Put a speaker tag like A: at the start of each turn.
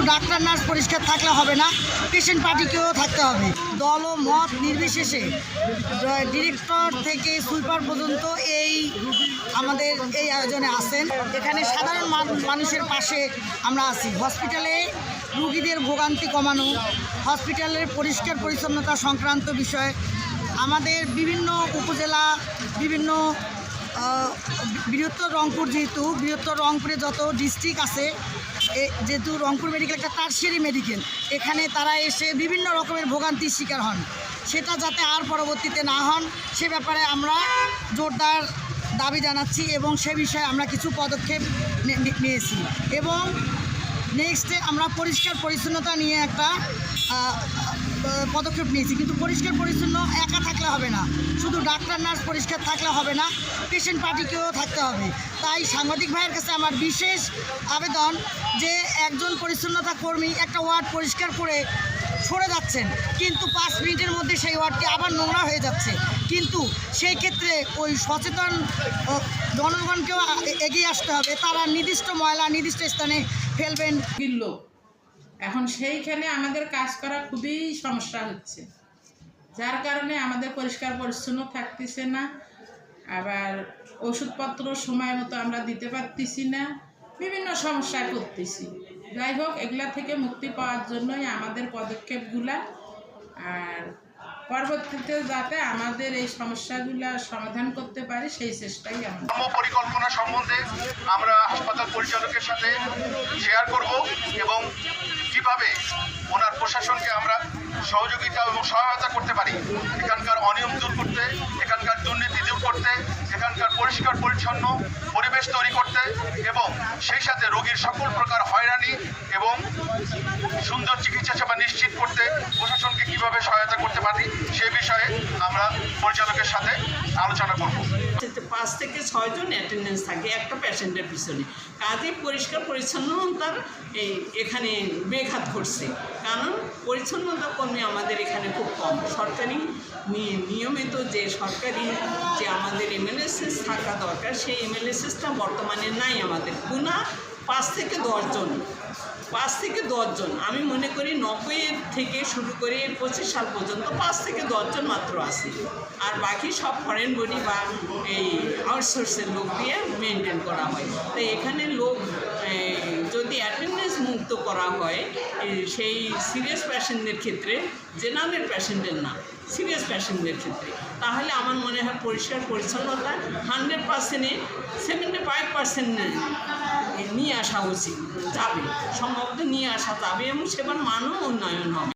A: শুধু doctor, nurse পরিষ্কার থাকলে হবে না পেশেন্ট পার্টিকেও থাকতে হবে। দল ও মত নির্বিশেষে ডিরেক্টর থেকে সুইপার পর্যন্ত এই আমাদের এই আয়োজনে আসেন। এখানে সাধারণ মানুষের পাশে আমরা আছি। হসপিটালে রুগীদের ভোগান্তি কমানো, হসপিটালের পরিষ্কার পরিচ্ছন্নতা সংক্রান্ত বিষয়, আমাদের বিভিন্ন উপজেলা, বিভিন্ন বৃহত্তর রংপুর যেহেতু, বৃহত্তর রংপুরে যত ডিস্ট্রিক্ট আছে যেহেতু রংপুর মেডিকেল একটা টার্সিয়ারি মেডিকেল এখানে তারা এসে বিভিন্ন রকমের ভোগান্তির শিকার হন। সেটা যাতে আর পরবর্তীতে না হন, সে ব্যাপারে আমরা জোরদার দাবি জানাচ্ছি এবং সে বিষয়ে আমরা কিছু পদক্ষেপ নিয়েছি। এবং নেক্সটে আমরা পরিষ্কার পরিচ্ছন্নতা নিয়ে একটা পদক্ষেপ নিয়েছি। কিন্তু পরিষ্কার পরিচ্ছন্ন একা থাকলে হবে না। শুধু ডাক্তার, নার্স পরিষ্কার থাকলে হবে না পেশেন্ট পার্টিকেও থাকতে হবে। তাই সাংবাদিক ভাইয়ের কাছে আমার বিশেষ আবেদন যে একজন পরিচ্ছন্নতা কর্মী একটা ওয়ার্ড পরিষ্কার করে সরে যাচ্ছেন, কিন্তু পাঁচ মিনিটের মধ্যে সেই ওয়ার্ডটি আবার নোংরা হয়ে যাচ্ছে। কিন্তু সেই ক্ষেত্রে ওই সচেতন জনগণকেও এগিয়ে আসতে হবে। তারা নির্দিষ্ট ময়লা নির্দিষ্ট স্থানে ফেলবেন।
B: কিনল এখন সেইখানে আমাদের কাজ করা খুবই সমস্যা হচ্ছে। যার কারণে আমাদের পরিষ্কার পরিচ্ছন্ন থাকতেছে না। আবার ওষুধপত্র সময় মতো আমরা দিতে পারতেছি না। বিভিন্ন সমস্যায় পড়তেছি। যাই হোক, এগুলা থেকে মুক্তি পাওয়ার জন্যই আমাদের পদক্ষেপগুলা। আর পরবর্তীতে যাতে আমাদের এই সমস্যাগুলা সমাধান করতে পারি, সেই চেষ্টাই
C: পরিকল্পনা সম্বন্ধে আমরা হাসপাতাল পরিচালকের সাথে শেয়ার করব এবং কীভাবে ওনার প্রশাসনকে আমরা সহযোগিতা এবং সহায়তা করতে পারি। এখানকার অনিয়ম দূর করতে, এখানকার দুর্নীতি দূর করতে, এখানকার পরিষ্কার পরিচ্ছন্ন পরিবেশ তৈরি করতে। এবং সেই সাথে রোগীর সকল প্রকার হয়রানি এবং সুন্দর চিকিৎসা সেবা নিশ্চিত করতে প্রশাসনকে কীভাবে সহায়তা করতে পারি সে বিষয়ে আমরা পরিচালকের সাথে আলোচনা করব।
D: পাঁচ থেকে ছয়জন অ্যাটেন্ডেন্স থাকে একটা পেশেন্টের পিছনে। কাজে পরিষ্কার পরিচ্ছন্নতার এই এখানে বেঘাত ঘটছে। কারণ পরিচ্ছন্নতা কর্মী আমাদের এখানে খুব কম। সরকারি নিয়মিত যে সরকারি যে আমাদের এমএলএসএস থাকা দরকার, সেই এমএলএসএসটা বর্তমানে নাই আমাদের। গুণা পাঁচ থেকে দশজন, পাঁচ থেকে দশজন। আমি মনে করি নব্বইয়ের থেকে শুরু করে পঁচিশ সাল পর্যন্ত পাঁচ থেকে দশজন মাত্র আছে। আর বাকি সব ফরেন বডি বা এই আউটসোর্সের লোক দিয়ে মেনটেন করা হয়। তো এখানে লোক যদি অ্যাটেন্ডেন্স মুক্ত করা হয় সেই সিরিয়াস প্যাশেন্টদের ক্ষেত্রে জেনারেল পেশেন্টের না সিরিয়াস পেশেন্টদের ক্ষেত্রে, তাহলে আমার মনে হয় পরিষ্কার পরিচ্ছন্নতা হান্ড্রেড পার্সেন্টে সেভেন্টি ফাইভ পার্সেন্ট আসা উচিত যাবে সম্ভবত নিয়ে আসা যাবে এবং সেবার মানও উন্নয়ন হবে।